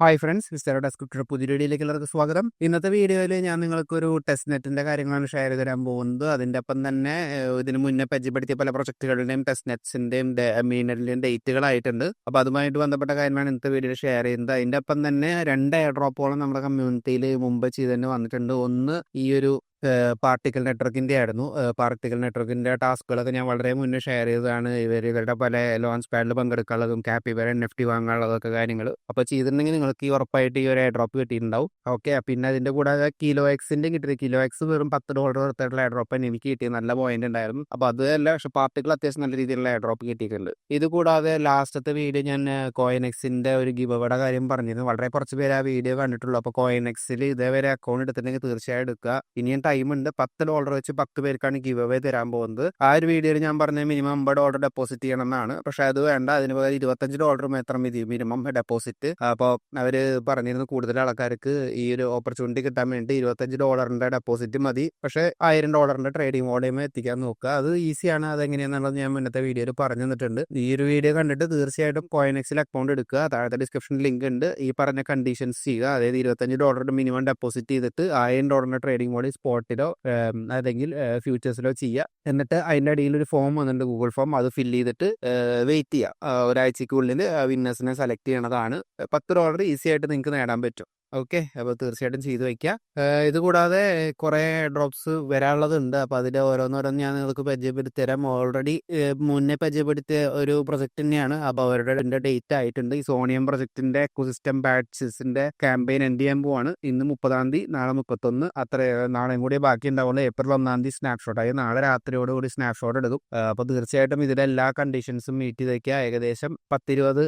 Hi friends mister ഡെസ്ക്രിപ്റ്റർ പുതിയ വീഡിയോയിലേക്ക് എല്ലാവർക്കും സ്വാഗതം. ഇന്നത്തെ വീഡിയോയിൽ ഞാൻ നിങ്ങൾക്ക് ഒരു ടെസ്റ്റ് നെറ്റിന്റെ കാര്യങ്ങളാണ് ഷെയർ ചെയ്ത് തരാൻ പോകുന്നത്. അതിന്റെ ഒപ്പം തന്നെ ഇതിന് മുന്നേ പരിചയപ്പെടുത്തിയ പല പ്രൊജക്ടുകളുടെയും ടെസ്റ്റ് നെറ്റ്സിന്റെയും മീനറിന്റെയും ഡേറ്റുകളായിട്ടുണ്ട് അപ്പോൾ അതുമായിട്ട് ബന്ധപ്പെട്ട കാര്യമാണ് ഇന്നത്തെ വീഡിയോയിൽ ഷെയർ ചെയ്യുന്നത്. അതിന്റെ ഒപ്പം തന്നെ രണ്ട് എയർ ഡ്രോപ്പോളം നമ്മുടെ കമ്മ്യൂണിറ്റിയിൽ മുമ്പ് ചെയ്ത് തന്നെ വന്നിട്ടുണ്ട്. ഒന്ന് ഈ ഒരു പാർട്ടിക്കൽ നെറ്റ്വർക്കിന്റെ ആയിരുന്നു. പാർട്ടിക്കൽ നെറ്റ്വർക്കിന്റെ ടാസ്കുകളൊക്കെ ഞാൻ വളരെ മുന്നേ ഷെയർ ചെയ്തതാണ്. ഇവർ ഇവരുടെ പല ലോൺസ് പാഡിൽ പങ്കെടുക്കാനുള്ളതും ക്യാപ്പിവർ എൻ എഫ് ടി വാങ്ങാനുള്ളതൊക്കെ കാര്യങ്ങൾ. അപ്പോൾ ചെയ്തിട്ടുണ്ടെങ്കിൽ നിങ്ങൾക്ക് ഈ ഉറപ്പായിട്ട് ഈ ഒരു ഡ്രോപ്പ് കിട്ടിയിട്ടുണ്ടാവും. ഓക്കെ പിന്നെ അതിന്റെ കൂടാതെ കിലോ എക്സിന്റെ കിട്ടിയത് കിലോ എക്സ് വെറും പത്ത് ഡോളർ കൊടുത്തിട്ടുള്ള ഡ്രോപ്പ് തന്നെ എനിക്ക് കിട്ടിയത്. നല്ല പോയിന്റ് ഉണ്ടായിരുന്നു. അപ്പോൾ അതല്ല പക്ഷേ പാർട്ടികൾ അത്യാവശ്യം നല്ല രീതിയിലുള്ള ഡ്രോപ്പ് കിട്ടിയിട്ടുണ്ട്. ഇത് കൂടാതെ ലാസ്റ്റത്തെ വീഡിയോ ഞാൻ കോയിൻ എക്സിന്റെ ഒരു ഗിബവയുടെ കാര്യം പറഞ്ഞിരുന്നു. വളരെ കുറച്ച് പേര് ആ വീഡിയോ കണ്ടിട്ടുള്ളൂ. അപ്പോൾ കോയിൻ എക്സിൽ ഇതേവരെ അക്കൗണ്ട് എടുത്തിട്ടുണ്ടെങ്കിൽ തീർച്ചയായും എടുക്കുക. ഇനിയും ടൈം ഉണ്ട്. പത്ത് ഡോളർ വെച്ച് പത്ത് പേർക്കാണ് ഗിവ് അവേ തരാൻ പോകുന്നത്. ആ ഒരു വീഡിയോയിൽ ഞാൻ പറഞ്ഞ മിനിമം അമ്പത് ഡോളർ ഡെപ്പോസിറ്റ് ചെയ്യണം എന്നാണ് പക്ഷെ അത് വേണ്ട. അതിന് പകരം ഇരുപത്തഞ്ച് ഡോളർ മാത്രം മതി മിനിമം ഡെപ്പോസിറ്റ് അപ്പോൾ അവർ പറഞ്ഞിരുന്നു കൂടുതൽ ആൾക്കാർക്ക് ഈ ഒരു ഓപ്പർച്യൂണിറ്റി കിട്ടാൻ വേണ്ടി ഇരുപത്തഞ്ച് ഡോളറിന്റെ ഡെപ്പോസിറ്റ് മതി. പക്ഷേ ആയിരം ഡോളറിന്റെ ട്രേഡിംഗ് വോളിയം എത്തിക്കാൻ നോക്കുക. അത് ഈസിയാണ് അതെങ്ങനെയാണെന്നുള്ളത് ഞാൻ മുന്നത്തെ വീഡിയോയിൽ പറഞ്ഞു തന്നിട്ടുണ്ട്. ഈ ഒരു വീഡിയോ കണ്ടിട്ട് തീർച്ചയായിട്ടും കോയിനെക്സിൽ അക്കൗണ്ട് എടുക്കുക. താഴത്തെ ഡിസ്ക്രിപ്ഷനിൽ ലിങ്ക് ഉണ്ട്. ഈ പറഞ്ഞ കണ്ടീഷൻസ് ചെയ്യുക. അതായത് ഇരുപത്തഞ്ച് ഡോളറിന്റെ മിനിമം ഡെപ്പോസിറ്റ് ചെയ്തിട്ട് ആയിരം ഡോളറിന്റെ ട്രേഡിംഗ് വോളി സ്പോട്ടിലോ അല്ലെങ്കിൽ ഫ്യൂച്ചേഴ്സിലോ ചെയ്യുക എന്നിട്ട് അതിന്റെ അടിയിൽ ഒരു ഫോം വന്നിട്ടുണ്ട് ഗൂഗിൾ ഫോം. അത് ഫില്ല് ചെയ്തിട്ട് വെയിറ്റ് ചെയ്യുക ഒരാഴ്ചക്കുള്ളിൽ വിന്നേഴ്സിനെ സെലക്ട് ചെയ്യണതാണ്. പത്ത് ഡോളർ ഈസി ആയിട്ട് നിങ്ങൾക്ക് നേടാൻ പറ്റും. ഓക്കെ. അപ്പോൾ തീർച്ചയായിട്ടും ചെയ്തു ഏഹ് ഇത് കൂടാതെ കുറേ ഡ്രോപ്സ് വരാനുള്ളതുണ്ട്. അപ്പോൾ അതിൽ ഓരോന്നോരോന്ന് ഞാൻ നിങ്ങൾക്ക് പരിചയപ്പെടുത്തി തരാം. ഓൾറെഡി മുന്നേ പരിചയപ്പെടുത്തിയ ഒരു പ്രൊജക്ട് തന്നെയാണ്. അപ്പോൾ അവരുടെ ഡേറ്റ് ആയിട്ടുണ്ട്. ഈ സോണിയം പ്രൊജക്ടിന്റെ എക്കോസിസ്റ്റം ബാറ്റ്സിന്റെ ക്യാമ്പയിൻ എൻഡ് ചെയ്യാൻ പോവാണ്. ഇന്ന് മുപ്പതാം തീയതി നാളെ മുപ്പത്തൊന്ന്. അത്ര നാളെയും കൂടി ബാക്കി ഉണ്ടാവുള്ളൂ. ഏപ്രിൽ ഒന്നാം തീയതി സ്നാപ്ഷോട്ട് ആയി. നാളെ രാത്രിയോട് കൂടി സ്നാപ്ഷോട്ട് എടുക്കും. അപ്പോൾ തീർച്ചയായിട്ടും ഇതിന്റെ എല്ലാ കണ്ടീഷൻസും മീറ്റ് ചെയ്ത് വയ്ക്കുക. ഏകദേശം പത്തിരുപത്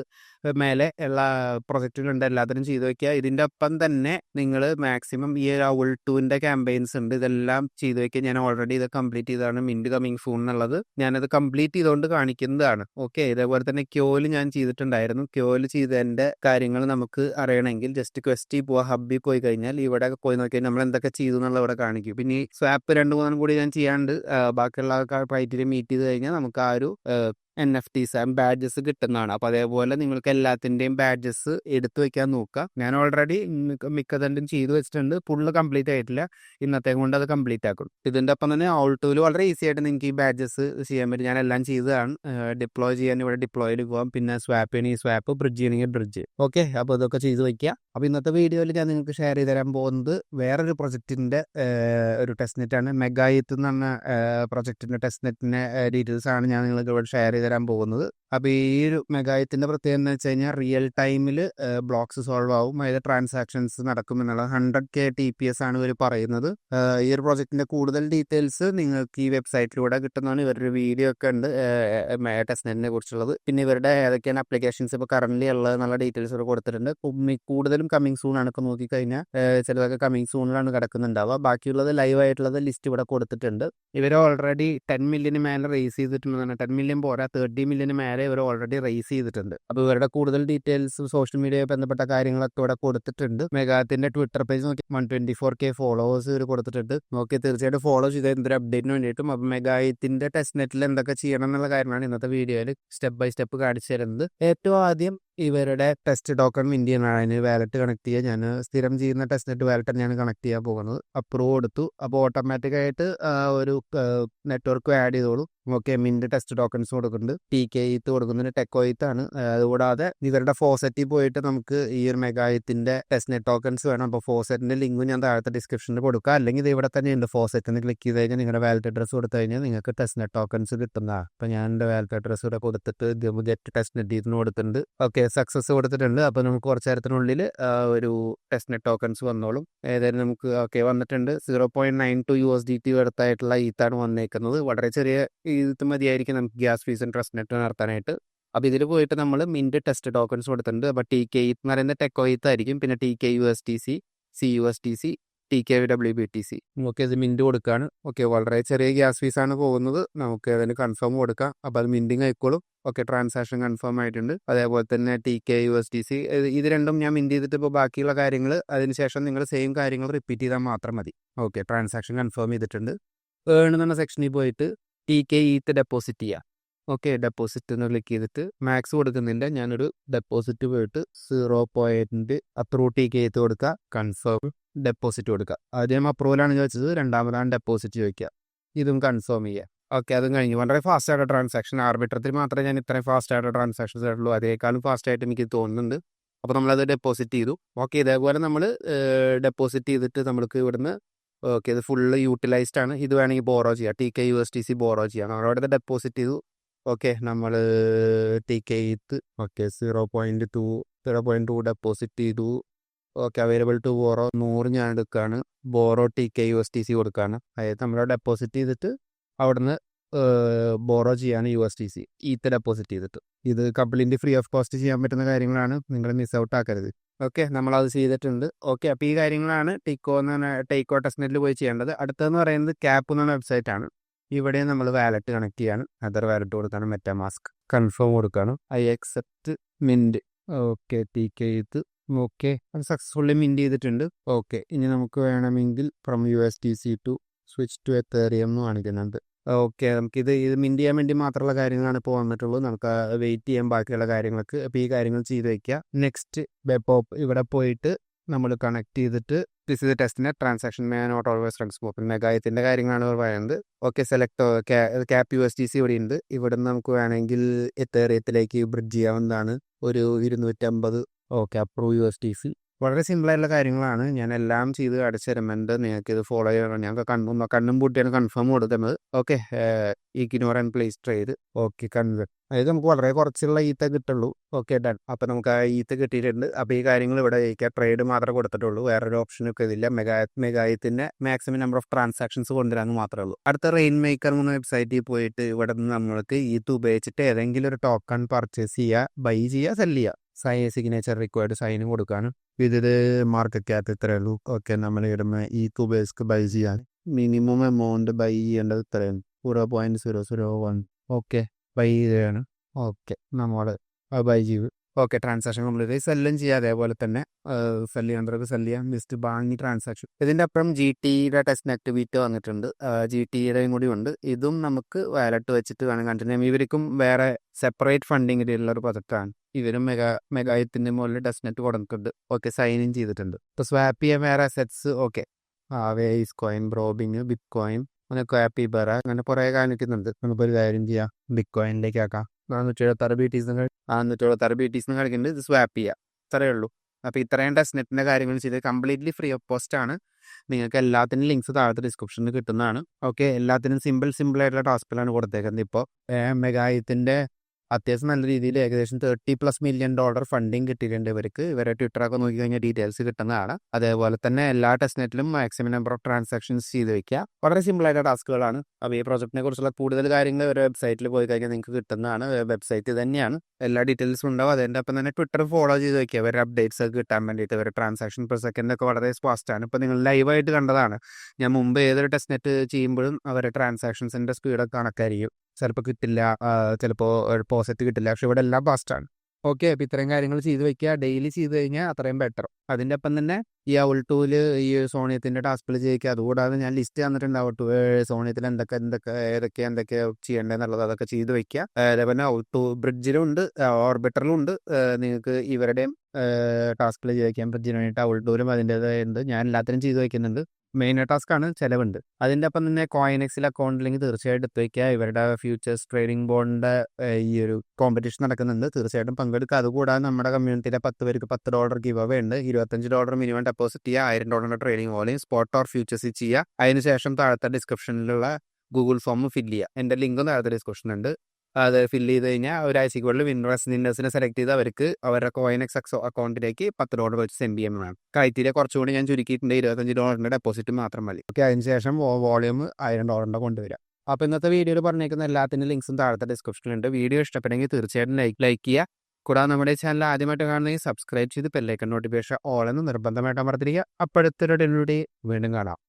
മേലെ ഉള്ള പ്രൊജക്റ്റുകളുണ്ട് എല്ലാത്തിനും ചെയ്തു വെക്കുക. ഇതിന്റെ ഒപ്പം തന്നെ നിങ്ങൾ മാക്സിമം ഈ ഒരു ഔൾ ടൂവിന്റെ ക്യാമ്പയിൻസ് ഉണ്ട്. ഇതെല്ലാം ചെയ്തു വെക്കുക. ഞാൻ ഓൾറെഡി ഇത് കംപ്ലീറ്റ് ചെയ്തതാണ്. മിൻഡ് കമ്മിങ് സൂൺ എന്നുള്ളത്. ഞാനത് കംപ്ലീറ്റ് ചെയ്തുകൊണ്ട് കാണിക്കുന്നതാണ്. ഓക്കെ ഇതേപോലെ തന്നെ ക്യോൽ ഞാൻ ചെയ്തിട്ടുണ്ടായിരുന്നു. ക്യോൽ ചെയ്തതിന്റെ കാര്യങ്ങൾ നമുക്ക് അറിയണമെങ്കിൽ ജസ്റ്റ് ക്വസ്റ്റിൽ പോവാ. ഹബ്ബിൽ പോയി കഴിഞ്ഞാൽ ഇവിടെ പോയി നോക്കിയാൽ നമ്മൾ എന്തൊക്കെ ചെയ്തു എന്നുള്ളത് ഇവിടെ കാണിക്കും. പിന്നെ ഈ സ്വാപ്പ് രണ്ട് മൂന്നും കൂടി ഞാൻ ചെയ്യാണ്ട് ബാക്കിയുള്ള ക്രൈറ്റീരിയ മീറ്റ് ചെയ്ത് കഴിഞ്ഞാൽ നമുക്ക് ആ ഒരു എൻ എഫ് ടീസ് ബാഡ്ജസ് കിട്ടുന്നതാണ്. അപ്പോൾ അതേപോലെ നിങ്ങൾക്ക് എല്ലാത്തിന്റെയും ബാഡ്ജസ് എടുത്തു വെക്കാൻ നോക്കുക. ഞാൻ ഓൾറെഡി മിക്കതിന്റെയും ചെയ്തു വെച്ചിട്ടുണ്ട്. ഫുള്ള് കംപ്ലീറ്റ് ആയിട്ടില്ല. ഇന്നത്തെ കൊണ്ട് അത് കംപ്ലീറ്റ് ആക്കും. ഇതിന്റെ ഒപ്പം തന്നെ ഔൾട്ടൂൽ വളരെ ഈസി ആയിട്ട് നിങ്ങൾക്ക് ഈ ബാഡ്ജസ് ചെയ്യാൻ പറ്റും. ഞാൻ എല്ലാം ചെയ്തതാണ്. ഡിപ്ലോയ് ചെയ്യാൻ ഇവിടെ ഡിപ്ലോയിൽ പോകാം പിന്നെ സ്വാപ്പ് ചെയ്യണമെങ്കിൽ സ്വാപ്പ് ബ്രിഡ്ജ് ചെയ്യണമെങ്കിൽ ബ്രിഡ്ജ് ഓക്കെ അപ്പോൾ ഇതൊക്കെ ചെയ്തു വയ്ക്കുക അപ്പോൾ ഇന്നത്തെ വീഡിയോയിൽ ഞാൻ നിങ്ങൾക്ക് ഷെയർ ചെയ്ത് തരാൻ പോകുന്നത് വേറൊരു പ്രൊജക്റ്റിന്റെ ഒരു ടെസ്റ്റ് ആണ്. മെഗായിത്ത് എന്ന് പറഞ്ഞ പ്രൊജക്റ്റിന്റെ ടെസ്റ്റ് നെറ്റിന്റെ ഡീറ്റെയിൽസ് ആണ് ഞാൻ നിങ്ങൾക്ക് ഇവിടെ ഷെയർ ചെയ്ത് തരാൻ പോകുന്നത്. അപ്പോൾ ഈ ഒരു മെഗായത്തിന്റെ പ്രത്യേകത എന്ന് വെച്ച് കഴിഞ്ഞാൽ റിയൽ ടൈമിൽ ബ്ലോക്സ് സോൾവ് ആവും. അതായത് ട്രാൻസാക്ഷൻസ് നടക്കും എന്നുള്ള hundred K T P S ആണ് ഇവർ പറയുന്നത്. ഈ ഒരു പ്രോജക്റ്റിന്റെ കൂടുതൽ ഡീറ്റെയിൽസ് നിങ്ങൾക്ക് ഈ വെബ്സൈറ്റിലൂടെ കിട്ടുന്നതാണ് ഇവരുടെ വീഡിയോ ഒക്കെ ഉണ്ട്. ടെസ്റ്റ് നെറ്റിനെ കുറിച്ചുള്ളത്. പിന്നെ ഇവരുടെ ഏതൊക്കെയാണ് അപ്ലിക്കേഷൻസ് ഇപ്പോൾ കറന്റ് ഉള്ളത് എന്നുള്ള ഡീറ്റെയിൽസ് ഇവിടെ കൊടുത്തിട്ടുണ്ട്. കൂടുതലും കമ്മിങ് സൂൺ ആണ് നോക്കി നോക്കിക്കഴിഞ്ഞാൽ ചിലതൊക്കെ കമ്മിങ് സൂണിലാണ് കിടക്കുന്നുണ്ടാവുക. ബാക്കിയുള്ളത് ലൈവ് ആയിട്ടുള്ളത് ലിസ്റ്റ് ഇവിടെ കൊടുത്തിട്ടുണ്ട്. ഇവർ ഓൾറെഡി ടെൻ മില്യന് മേലെ റേസ് ചെയ്തിട്ടുണ്ടെന്നാണ്. ടെൻ മില്യൺ പോരാ തേർട്ടി മില്യന് മേലെ ഇവർ ഓൾറെഡി റേസ് ചെയ്തിട്ടുണ്ട്. അപ്പോൾ ഇവരുടെ കൂടുതൽ ഡീറ്റെയിൽസ് സോഷ്യൽ മീഡിയയിൽ ബന്ധപ്പെട്ട കാര്യങ്ങളൊക്കെ ഇവിടെ കൊടുത്തിട്ടുണ്ട്. മെഗാത്തിന്റെ ട്വിറ്റർ പേജ് നോക്കി. One twenty four K followers ഇവർ കൊടുത്തിട്ടുണ്ട്. നോക്കി തീർച്ചയായിട്ടും ഫോളോ ചെയ്ത് എന്തൊരു അപ്ഡേറ്റിന് വേണ്ടിയിട്ടും. അപ്പോൾ മെഗായത്തിന്റെ ടെസ്റ്റ് നെറ്റിൽ എന്തൊക്കെ ചെയ്യണം എന്നുള്ള കാര്യമാണ് ഇന്നത്തെ വീഡിയോയിൽ സ്റ്റെപ്പ് ബൈ സ്റ്റെപ്പ് കാണിച്ചു തരുന്നത്. ഏറ്റവും ആദ്യം ഇവരുടെ ടെസ്റ്റ് ടോക്കൺ ഇന്ത്യൻ അതിന് വാലറ്റ് കണക്ട് ചെയ്യുക ഞാൻ സ്ഥിരം ചെയ്യുന്ന ടെസ്റ്റ് നെറ്റ് വാലറ്റ് തന്നെയാണ് കണക്ട് ചെയ്യാൻ പോകുന്നത്. അപ്രൂവ് കൊടുത്തു. അപ്പോൾ ഓട്ടോമാറ്റിക് ആയിട്ട് ഒരു നെറ്റ്വർക്ക് ആഡ് ചെയ്തോളൂ. ഓക്കെ മിന്റെ ടെസ്റ്റ് ടോക്കൺസ് കൊടുക്കുന്നുണ്ട്. ടി കെ ഇത്ത് കൊടുക്കുന്നുണ്ട്. ടെക്കോ ഇത്ത് ആണ്. അതുകൂടാതെ ഇവരുടെ ഫോസെറ്റിൽ പോയിട്ട് നമുക്ക് ഈ ഒരു മെഗായത്തിന്റെ ടെസ്റ്റ് നെറ്റ് ടോക്കൺസ് വേണം. അപ്പോൾ ഫോസറ്റിന്റെ ലിങ്ക് ഞാൻ താഴത്തെ ഡിസ്ക്രിപ്ഷനിൽ കൊടുക്കുക അല്ലെങ്കിൽ ഇത് ഇവിടെ തന്നെ ഉണ്ട് ഫോസെറ്റിന് ക്ലിക്ക് ചെയ്ത് കഴിഞ്ഞാൽ നിങ്ങളുടെ വാലറ്റ് അഡ്രസ്സ് കൊടുത്തു കഴിഞ്ഞാൽ നിങ്ങൾക്ക് ടെസ്റ്റ് നെറ്റ് ടോക്കൺസ് കിട്ടുന്നതാണ്. അപ്പോൾ ഞാൻ എന്റെ വാലറ്റ് അഡ്രസ്സ് ഇവിടെ കൊടുത്തിട്ട് ഗെറ്റ് ടെസ്റ്റ് നെറ്റ് ഇതിന് കൊടുത്തിട്ടുണ്ട്. ഓക്കെ സക്സസ് കൊടുത്തിട്ടുണ്ട്. അപ്പോൾ നമുക്ക് കുറച്ച് നേരത്തിനുള്ളിൽ ഒരു ടെസ്റ്റ് നെറ്റ് ടോക്കൺസ് വന്നോളും. ഏതായാലും നമുക്ക് ഓക്കെ വന്നിട്ടുണ്ട്. Zero point nine two U S D T അടുത്തായിട്ടുള്ള ഈത്താണ് വന്നേക്കുന്നത്. വളരെ ചെറിയ ഈത്ത് മതിയായിരിക്കും നമുക്ക് ഗ്യാസ് ഫീസും ട്രസ്റ്റ് നെറ്റ് നടത്താനായിട്ട്. അപ്പോൾ ഇതിൽ പോയിട്ട് നമ്മൾ മിന്റ് ടെസ്റ്റ് ടോക്കൺസ് കൊടുത്തിട്ടുണ്ട്. അപ്പോൾ ടി കെ ഇത്ത് എന്ന് പറയുന്നത് ടെക്കോ ഇത്ത് ആയിരിക്കും. പിന്നെ T K U S T C C U S T C T K V W B T C okay ഇത് മിന്റ് കൊടുക്കുകയാണ് ഓക്കെ വളരെ ചെറിയ ഗ്യാസ് ഫീസാണ് പോകുന്നത്. നമുക്ക് അതിന് കൺഫേം കൊടുക്കാം. അപ്പോൾ അത് മിന്റിങ് ആയിക്കോളും. ഓക്കെ ട്രാൻസാക്ഷൻ കൺഫേം ആയിട്ടുണ്ട്. അതേപോലെ തന്നെ T K U S T C ഇത് രണ്ടും ഞാൻ മിന്റ് ചെയ്തിട്ട് ഇപ്പോൾ ബാക്കിയുള്ള കാര്യങ്ങൾ അതിനുശേഷം നിങ്ങൾ സെയിം കാര്യങ്ങൾ റിപ്പീറ്റ് ചെയ്താൽ മാത്രം മതി. ഓക്കെ ട്രാൻസാക്ഷൻ കൺഫേം ചെയ്തിട്ടുണ്ട്. ഏൺ സെക്ഷനിൽ പോയിട്ട് ടി കെ ഈത്ത് ഡെപ്പോസിറ്റ് ചെയ്യുക ഓക്കെ ഡെപ്പോസിറ്റ് എന്ന് ക്ലിക്ക് ചെയ്തിട്ട് മാക്സ് കൊടുക്കുന്നില്ല ഞാനൊരു ഡെപ്പോസിറ്റ് പോയിട്ട് zero point approve T K ചെയ്ത് കൊടുക്കുക. കൺഫേം ഡെപ്പോസിറ്റ് കൊടുക്കുക. ആദ്യം അപ്രൂവലാണ് ചോദിച്ചത്. രണ്ടാമതാണ് ഡെപ്പോസിറ്റ് ചോദിക്കുക. ഇതും കൺഫേം ചെയ്യുക ഓക്കെ അതും കഴിഞ്ഞു. വളരെ ഫാസ്റ്റ് ആയിട്ട് ട്രാൻസാക്ഷൻ ആർബിട്രത്തിൽ മാത്രമേ ഞാൻ ഇത്രയും ഫാസ്റ്റ് ആയിട്ട് ട്രാൻസാക്ഷൻസ് ആയിട്ടുള്ളൂ. അതേക്കാളും ഫാസ്റ്റ് ആയിട്ട് എനിക്ക് തോന്നുന്നുണ്ട്. അപ്പോൾ നമ്മളത് ഡെപ്പോസിറ്റ് ചെയ്തു. ഓക്കെ ഇതേപോലെ നമ്മൾ ഡെപ്പോസിറ്റ് ചെയ്തിട്ട് നമ്മൾക്ക് ഇവിടുന്ന് ഓക്കെ ഇത് ഫുള്ള് യൂട്ടിലൈസ്ഡ് ആണ്. ഇത് വേണമെങ്കിൽ ബോറോ ചെയ്യാം. T K U S T C borrow ചെയ്യാം. നമ്മളവിടെ ഡെപ്പോസിറ്റ് ചെയ്തു. ഓക്കെ നമ്മൾ T K ETH okay zero point two zero point two deposit ചെയ്തു. ഓക്കെ അവൈലബിൾ ടു ബോറോ നൂറ് ഞാൻ എടുക്കുകയാണ് borrow T K U S T C കൊടുക്കുകയാണ് അതായത് നമ്മൾ ഡെപ്പോസിറ്റ് ചെയ്തിട്ട് അവിടുന്ന് ബോറോ ചെയ്യാണ് U S T C ETH deposit ചെയ്തിട്ട്. ഇത് കമ്പ്ലീറ്റ്ലി ഫ്രീ ഓഫ് കോസ്റ്റ് ചെയ്യാൻ പറ്റുന്ന കാര്യങ്ങളാണ്. നിങ്ങൾ മിസ് ഔട്ട് ആക്കരുത്. ഓക്കെ നമ്മളത് ചെയ്തിട്ടുണ്ട്. ഓക്കെ അപ്പോൾ ഈ കാര്യങ്ങളാണ് ടിക്കോ എന്ന് ടേക്കോ ടെസ്റ്റ്നെറ്റിൽ പോയി ചെയ്യേണ്ടത്. അടുത്തതെന്ന് പറയുന്നത് ക്യാപ്പ് എന്ന വെബ്സൈറ്റാണ് ആണ്. ഇവിടെ നമ്മൾ വാലറ്റ് കണക്ട് ചെയ്യാണ്. അതർ വാലറ്റ് കൊടുക്കണം മെറ്റാ മാസ്ക് കൺഫേം കൊടുക്കണം I accept mint okay T K ETH. Okay അത് സക്സസ്ഫുള്ളി മിന്റ് ചെയ്തിട്ടുണ്ട്. ഓക്കെ ഇനി നമുക്ക് വേണമെങ്കിൽ from U S T C to switch to Ethereum എന്ന് കാണിക്കുന്നുണ്ട്. ഓക്കെ നമുക്കിത് ഇത് മിന്റ് ചെയ്യാൻ വേണ്ടി മാത്രമുള്ള കാര്യങ്ങളാണ് ഇപ്പോൾ വന്നിട്ടുള്ളൂ. നമുക്ക് വെയിറ്റ് ചെയ്യാൻ ബാക്കിയുള്ള കാര്യങ്ങൾക്ക് അപ്പോൾ ഈ കാര്യങ്ങൾ ചെയ്ത് വയ്ക്കുക നെക്സ്റ്റ് വെബ് ഇവിടെ പോയിട്ട് നമ്മൾ കണക്ട് ചെയ്തിട്ട് this is ടെസ്റ്റിനെ transaction may not always run smooth മെഗായത്തിന്റെ കാര്യങ്ങളാണ് ഇവർ പറയുന്നത്. Okay select cap U S T C ഇവിടെ ഉണ്ട്. ഇവിടെ നിന്ന് നമുക്ക് വേണമെങ്കിൽ എത്തേറിയത്തിലേക്ക് ബ്രിഡ്ജ് ചെയ്യാവുന്നതാണ്? ഒരു ഇരുന്നൂറ്റമ്പത്. Okay approve U S T C വളരെ സിമ്പിളായിട്ടുള്ള കാര്യങ്ങളാണ്. ഞാൻ എല്ലാം ചെയ്ത് അടച്ചു നിങ്ങൾക്ക് ഇത് ഫോളോ ചെയ്യണം. ഞങ്ങൾക്ക് കണ്ണും കണ്ണും പൂട്ടിയാണ് കൺഫേം കൊടുക്കുന്നത്. Okay ignore and place trade okay convey അതായത് നമുക്ക് വളരെ കുറച്ചുള്ള ഈത്ത കിട്ടുള്ളൂ. ഓക്കെ ഡൺ അപ്പോൾ നമുക്ക് ആ ഈത്ത കിട്ടിയിട്ടുണ്ട്. അപ്പോൾ ഈ കാര്യങ്ങൾ ഇവിടെ ജയിക്കുക ട്രേഡ് മാത്രമേ കൊടുത്തിട്ടുള്ളൂ. വേറൊരു ഓപ്ഷനൊക്കെ ഇതില്ല. മെഗാ മെഗായത്തിന്റെ മാക്സിമം നമ്പർ ഓഫ് ട്രാൻസാക്ഷൻസ് കൊണ്ടുവരാമെന്ന് മാത്രമേ ഉള്ളൂ. അടുത്ത റെയിൻ മേക്കർ എന്ന വെബ്സൈറ്റിൽ പോയിട്ട് ഇവിടെ നിന്ന് നമ്മൾക്ക് ഈത്ത് ഉപയോഗിച്ചിട്ട് ഏതെങ്കിലും ഒരു ടോക്കൺ പർച്ചേസ് ചെയ്യുക ബൈ ചെയ്യുക സെൽ ചെയ്യുക. സൈ സിഗ്നേച്ചർ റിക്വയർഡ് സൈനും കൊടുക്കാനും. ഇതിൽ മാർക്കറ്റ് ക്യാപ്പ് ഇത്രയേ ഉള്ളൂ ഓക്കെ നമ്മൾ ഇടുമ്പോൾ ഈ തുബേസ്ക്ക് ബൈ ചെയ്യാൻ. മിനിമം എമൗണ്ട് ബൈ ചെയ്യേണ്ടത് ഇത്രയാണ്. Zero point zero zero one okay buy ചെയ്യാണ് ഓക്കെ നമ്മൾ ബൈ ചെയ്തു. ഓക്കെ ട്രാൻസാക്ഷൻ കംപ്ലീറ്റ് സെല്ലും ചെയ്യുക അതേപോലെ തന്നെ സെൽ ചെയ്യാൻ സെൽ ചെയ്യാം? ലിസ്റ്റ് ബാങ്കി ട്രാൻസാക്ഷൻ ഇതിന്റെ അപ്പുറം ജി ടിയുടെ ടെസ്റ്റ് ആക്ടിവിറ്റി വന്നിട്ടുണ്ട്. ജി ടിയുടെയും കൂടി ഉണ്ട്. ഇതും നമുക്ക് വാലറ്റ് വെച്ചിട്ട് വേണം കണ്ടിന്യൂ ചെയ്യാം ഇവർക്കും വേറെ സെപ്പറേറ്റ് ഫണ്ടിങ് ഉള്ള ഒരു പ്രൊജക്റ്റാണ് ഇവരും മെഗാ മെഗായത്തിന്റെ മുകളിൽ ടെസ്റ്റ് നെറ്റ് കൊടുക്കുന്നുണ്ട്. ഓക്കെ സൈൻ ഇൻ ചെയ്തിട്ടുണ്ട്. ഇപ്പോൾ സ്വാപ്പ് ചെയ്യാൻ വേറെ അസെറ്റ്സ് ഓക്കെ ആ വേസ് കോയിൻ ബ്രോബിങ് ബിറ്റ് കോയിൻ അങ്ങനെ ക്വാപ്പി ബെറ അങ്ങനെ കുറേ കാണിക്കുന്നുണ്ട്. നമുക്കൊരു കാര്യം ചെയ്യാം. ബിറ്റ് കോയിനിലേക്ക് ആക്കാം നാനൂറ്റി എഴുപത്താറ് ബി ടീസ് നാനൂറ്റി എഴുപത്താറ് ബി ടീസ് കളിക്കുന്നുണ്ട് ഇത് സ്വാപ്പ് ചെയ്യുക ഇത്രയേ ഉള്ളൂ. അപ്പോൾ ഇത്രയും ടെസ്റ്റ് നെറ്റിന്റെ കാര്യങ്ങൾ ചെയ്ത് കംപ്ലീറ്റ്ലി ഫ്രീ ഓഫ് കോസ്റ്റ് ആണ്. നിങ്ങൾക്ക് എല്ലാത്തിനും ലിങ്ക്സ് താഴത്തെ ഡിസ്ക്രിപ്ഷനിൽ കിട്ടുന്നതാണ്. ഓക്കെ എല്ലാത്തിനും സിമ്പിൾ സിമ്പിൾ ആയിട്ടുള്ള ടാസ്കിലാണ് കൊടുത്തേക്കുന്നത് ഇപ്പോൾ മെഗായത്തിന്റെ അത്യാവശ്യം നല്ല രീതിയിൽ ഏകദേശം thirty plus million dollar funding കിട്ടിയിട്ടുണ്ട് ഇവർക്ക്. ഇവരെ ട്വിറ്ററൊക്കെ നോക്കി കഴിഞ്ഞാൽ ഡീറ്റെയിൽസ് കിട്ടുന്നതാണ്. അതേപോലെ തന്നെ എല്ലാ ടെസ്റ്റ് നെറ്റിലും മാക്സിമം നമ്പർ ഓഫ് ട്രാൻസാക്ഷൻസ് ചെയ്ത് വെക്കുക. വളരെ സിമ്പിൾ ആയിട്ട് ടാസ്കുകളാണ്. അപ്പോൾ ഈ പ്രോജക്റ്റിനെ കുറിച്ചുള്ള കൂടുതൽ കാര്യങ്ങൾ ഒരു വെബ്സൈറ്റിൽ പോയി കഴിഞ്ഞാൽ നിങ്ങൾക്ക് കിട്ടുന്നതാണ്. വെബ്സൈറ്റ് തന്നെയാണ്. എല്ലാ ഡീറ്റെയിൽസും ഉണ്ടാവും. അതിന്റെ അപ്പം തന്നെ ട്വിറ്റർ ഫോളോ ചെയ്ത് വെക്കുക. അവരുടെ അപ്ഡേറ്റ്സ് ഒക്കെ കിട്ടാൻ വേണ്ടിയിട്ട് അവരുടെ ട്രാൻസാക്ഷൻ പെർ സെക്കൻഡ് ഒക്കെ വളരെ ഫാസ്റ്റാണ് ഇപ്പോൾ നിങ്ങൾ ലൈവായിട്ട് കണ്ടതാണ്. ഞാൻ മുമ്പ് ഏതൊരു ടെസ്റ്റ് നെറ്റ് ചെയ്യുമ്പോഴും അവരുടെ ട്രാൻസാക്ഷൻസിന്റെ സ്പീഡൊക്കെ കണക്കായിരിക്കും. ചിലപ്പോൾ കിട്ടില്ല. ചിലപ്പോൾ പോസറ്റ് കിട്ടില്ല. പക്ഷെ ഇവിടെ എല്ലാം ഫാസ്റ്റാണ് ഓക്കെ അപ്പോൾ ഇത്രയും കാര്യങ്ങൾ ചെയ്ത് വെക്കുക. ഡെയിലി ചെയ്ത് കഴിഞ്ഞാൽ അത്രയും ബെറ്റർ അതിന്റെ ഒപ്പം തന്നെ ഈ അവൾ ടൂൽ ഈ സോണിയത്തിന്റെ ടാസ്കിൽ ചെയ്യിക്കുക. അതുകൂടാതെ ഞാൻ ലിസ്റ്റ് തന്നിട്ടുണ്ട് അവൾ ടൂ സോണിയത്തിൽ എന്തൊക്കെ എന്തൊക്കെ ഏതൊക്കെ എന്തൊക്കെ ചെയ്യേണ്ടതെന്നുള്ളത് അതൊക്കെ ചെയ്ത് വെക്കുക. അതേപോലെ ഔട്ട് ടൂ ബ്രിഡ്ജിലും ഉണ്ട്. ഓർബിറ്ററിലും ഉണ്ട്. നിങ്ങൾക്ക് ഇവരുടെയും ടാസ്കിൽ ചെയ്യിക്കാൻ ബ്രിഡ്ജിന് വേണ്ടിയിട്ട് അവൾ ടൂലും അതിന്റെതായുണ്ട് ഞാൻ എല്ലാത്തിനും ചെയ്ത് വയ്ക്കുന്നുണ്ട് മെയിൻ ടാസ്ക് ആണ് ചിലവുണ്ട്. അതിന്റെ ഒപ്പം തന്നെ കോയിനെക്സിൽ അക്കൗണ്ട് ലിങ്ക് തീർച്ചയായിട്ടും എത്തിക്കുക ഇവരുടെ ഫ്യൂച്ചേഴ്സ് ട്രേഡിംഗ് ബോണ്ടിന്റെ ഈ ഒരു കോമ്പറ്റീഷൻ നടക്കുന്നുണ്ട്. തീർച്ചയായിട്ടും പങ്കെടുക്കുക. അതുകൂടാതെ നമ്മുടെ കമ്മ്യൂണിറ്റിയിലെ പത്ത് പേർക്ക് പത്ത് ഡോളർ ഗിവ് അവേ ഉണ്ട്. ഇരുപത്തഞ്ച് ഡോളർ മിനിമം ഡെപ്പോസിറ്റ് ചെയ്യുക. ആയിരം ഡോളറിന്റെ ട്രേഡിംഗ് വോളിയും സ്പോട്ട് ഓർ ഫ്യൂച്ചേഴ്സിൽ ചെയ്യുക. അതിനുശേഷം താഴത്തെ ഡിസ്ക്രിപ്ഷനിലുള്ള ഗൂഗിൾ ഫോം ഫില്ല് ചെയ്യുക. എന്റെ ലിങ്കും താഴത്തെ ഡിസ്ക്രിപ്ഷൻ ഉണ്ട്. അത് ഫില്ല് ചെയ്ത് കഴിഞ്ഞാൽ ഒരാഴ്ചക്കുള്ളിൽ വിന്നേഴ്സ് വിന്നേഴ്സിനെ സെലക്ട് ചെയ്ത് അവർക്ക് അവരുടെ കോയിൻ എക്സ് അക്കൗണ്ടിലേക്ക് പത്ത് ഡോളർ വെച്ച് സെൻഡ് ചെയ്യാൻ വേണം. ക്രൈറ്റീരിയ കുറച്ചുകൂടി ഞാൻ ചുരുക്കിയിട്ടുണ്ട് ഇരുപത്തഞ്ച് ഡോളറിന്റെ ഡെപ്പോസിറ്റ് മാത്രം മതി. ഓക്കെ അതിനുശേഷം വോളിയം ആയിരം ഡോളറിന്റെ കൊണ്ടുവരിക അപ്പോൾ ഇന്നത്തെ വീഡിയോയിൽ പറഞ്ഞേക്കുന്ന എല്ലാത്തിന്റെ ലിങ്ക്സും താഴത്തെ ഡിസ്ക്രിപ്ഷനിലുണ്ട് വീഡിയോ ഇഷ്ടപ്പെടുമെങ്കിൽ തീർച്ചയായിട്ടും ലൈക്ക് ലൈക്ക് ചെയ്യുക. കൂടാതെ നമ്മുടെ ചാനൽ ആദ്യമായിട്ട് കാണുന്നെങ്കിൽ സബ്സ്ക്രൈബ് ചെയ്ത് പെല്ലേക്കൻ നോട്ടിഫിക്കേഷൻ ഓൾ എന്ന് നിർബന്ധമായിട്ട് അമർത്തിരിക്കുക. അപ്പോഴത്തെ വീണ്ടും കാണാം.